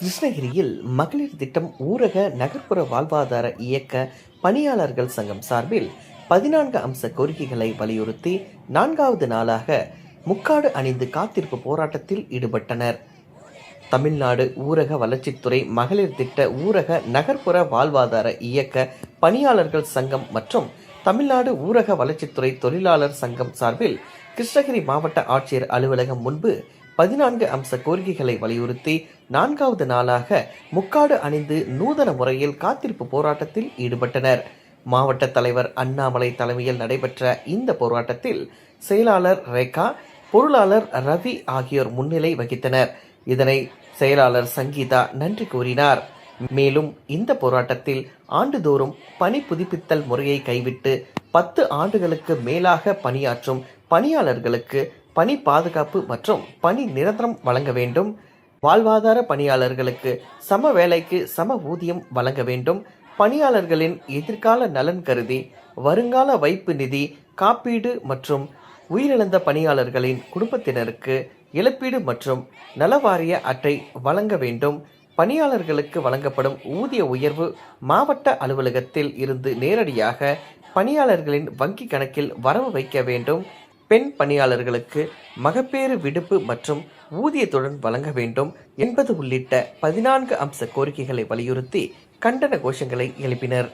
கிருஷ்ணகிரியில் மகளிர் திட்டம் ஊரக நகர்ப்புற வாழ்வாதார இயக்க பணியாளர்கள் சங்கம் சார்பில் பதினான்கு அம்ச கோரிக்கைகளை வலியுறுத்தி நான்காவது நாளாக முக்காடு அணிந்து காத்திருப்பு போராட்டத்தில் ஈடுபட்டனர். தமிழ்நாடு ஊரக வளர்ச்சித்துறை மகளிர் திட்ட ஊரக நகர்ப்புற வாழ்வாதார இயக்க பணியாளர்கள் சங்கம் மற்றும் தமிழ்நாடு ஊரக வளர்ச்சித்துறை தொழிலாளர் சங்கம் சார்பில் கிருஷ்ணகிரி மாவட்ட ஆட்சியர் அலுவலகம் முன்பு பதினான்கு அம்ச கோரிக்கைகளை வலியுறுத்தி நான்காவது நாளாக முக்காடு அணிந்து நூதன முறையில் காத்திருப்பு போராட்டத்தில் ஈடுபட்டனர். மாவட்ட தலைவர் அண்ணாமலை தலைமையில் நடைபெற்ற இந்த போராட்டத்தில் செயலாளர் ரேகா பொருளாளர் ரவி ஆகியோர் முன்னிலை வகித்தனர். இதனை செயலாளர் சங்கீதா நன்றி கூறினார். மேலும் இந்த போராட்டத்தில் ஆண்டுதோறும் பணி புதுப்பித்தல் முறையை கைவிட்டு பத்து ஆண்டுகளுக்கு மேலாக பணியாற்றும் பணியாளர்களுக்கு பணி பாதுகாப்பு மற்றும் பணி நிரந்தரம் வழங்க வேண்டும். வாழ்வாதார பணியாளர்களுக்கு சம வேலைக்கு சம ஊதியம் வழங்க வேண்டும். பணியாளர்களின் எதிர்கால நலன் கருதி வருங்கால வைப்பு நிதி காப்பீடு மற்றும் உயிரிழந்த பணியாளர்களின் குடும்பத்தினருக்கு இழப்பீடு மற்றும் நலவாரிய அட்டை வழங்க வேண்டும். பணியாளர்களுக்கு வழங்கப்படும் ஊதிய உயர்வு மாவட்ட அலுவலகத்தில் இருந்து நேரடியாக பணியாளர்களின் வங்கி கணக்கில் வரவு வைக்க வேண்டும். பெண் பணியாளர்களுக்கு மகப்பேறு விடுப்பு மற்றும் ஊதியத்துடன் வழங்க வேண்டும் என்பது உள்ளிட்ட பதினான்கு அம்ச கோரிக்கைகளை வலியுறுத்தி கண்டன கோஷங்களை எழுப்பினர்.